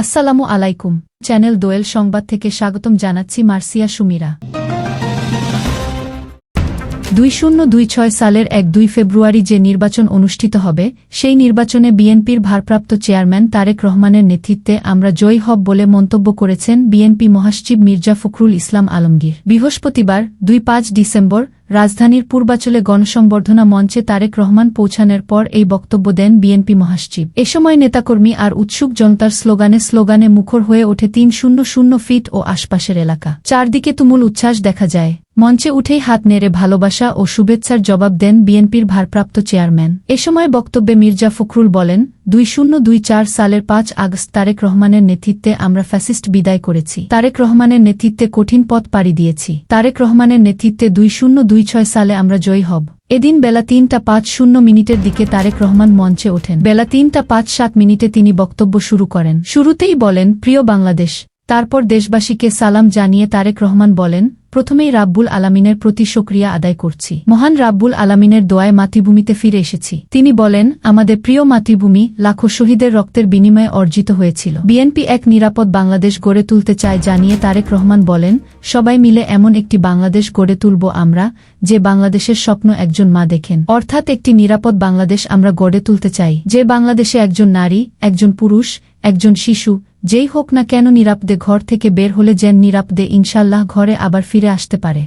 আসসালামু আলাইকুম চ্যানেল দোয়েল সংবাদ থেকে স্বাগতম জানাচ্ছি মার্সিয়া সুমিরা। দুই শূন্য দুই ছয় সালের এক দুই ফেব্রুয়ারি যে নির্বাচন অনুষ্ঠিত হবে, সেই নির্বাচনে বিএনপির ভারপ্রাপ্ত চেয়ারম্যান তারেক রহমানের নেতৃত্বে আমরা জয়ী হব বলে মন্তব্য করেছেন বিএনপি মহাসচিব মির্জা ফখরুল ইসলাম আলমগীর। বৃহস্পতিবার, দুই পাঁচ ডিসেম্বর, রাজধানীর পূর্বাচলে গণসংবর্ধনা মঞ্চে তারেক রহমান পৌঁছানোর পর এই বক্তব্য দেন বিএনপি মহাসচিব। এ সময় নেতাকর্মী আর উৎসুক জনতার স্লোগানে স্লোগানে মুখর হয়ে ওঠে তিন শূন্য শূন্য ফিট ও আশপাশের এলাকা। চারদিকে তুমুল উচ্ছ্বাস দেখা যায়। মঞ্চে উঠেই হাত নেড়ে ভালোবাসা ও শুভেচ্ছার জবাব দেন বিএনপির ভারপ্রাপ্ত চেয়ারম্যান। এ সময় বক্তব্যে মির্জা ফখরুল বলেন, দুই শূন্য দুই চার সালের পাঁচ আগস্ট তারেক রহমানের নেতৃত্বে আমরা ফ্যাসিস্ট বিদায় করেছি। তারেক রহমানের নেতৃত্বে কঠিন পথ পাড়ি দিয়েছি। তারেক রহমানের নেতৃত্বে দুই শূন্য দুই ছয় সালে আমরা জয়ী হব। এদিন বেলা তিনটা পাঁচ শূন্য মিনিটের দিকে তারেক রহমান মঞ্চে ওঠেন। বেলা তিনটা পাঁচ সাত মিনিটে তিনি বক্তব্য শুরু করেন। শুরুতেই বলেন, প্রিয় বাংলাদেশ। তারপর দেশবাসীকে সালাম জানিয়ে তারেক রহমান বলেন প্রথমেই রাব্বুল আলামিনের প্রতি সক্রিয়া আদায় করছি। মহান রাব্বুল আলামিনের দোয়ায় মাতৃভূমিতে ফিরে এসেছি। তিনি বলেন, আমাদের প্রিয় মাতৃভূমি লাখো শহীদের রক্তের বিনিময়ে অর্জিত হয়েছিল। বিএনপি এক নিরাপদ বাংলাদেশ গড়ে তুলতে চায় জানিয়ে তারেক রহমান বলেন, সবাই মিলে এমন একটি বাংলাদেশ গড়ে তুলব আমরা, যে বাংলাদেশের স্বপ্ন একজন মা দেখেন। অর্থাৎ একটি নিরাপদ বাংলাদেশ আমরা গড়ে তুলতে চাই। যে বাংলাদেশে একজন নারী, একজন পুরুষ, একজন শিশু যেই হোক না কেন নিরাপদে ঘর থেকে বের হলে যেন নিরাপদে ইনশাল্লাহ ঘরে আবার ফিরে আসতে পারে।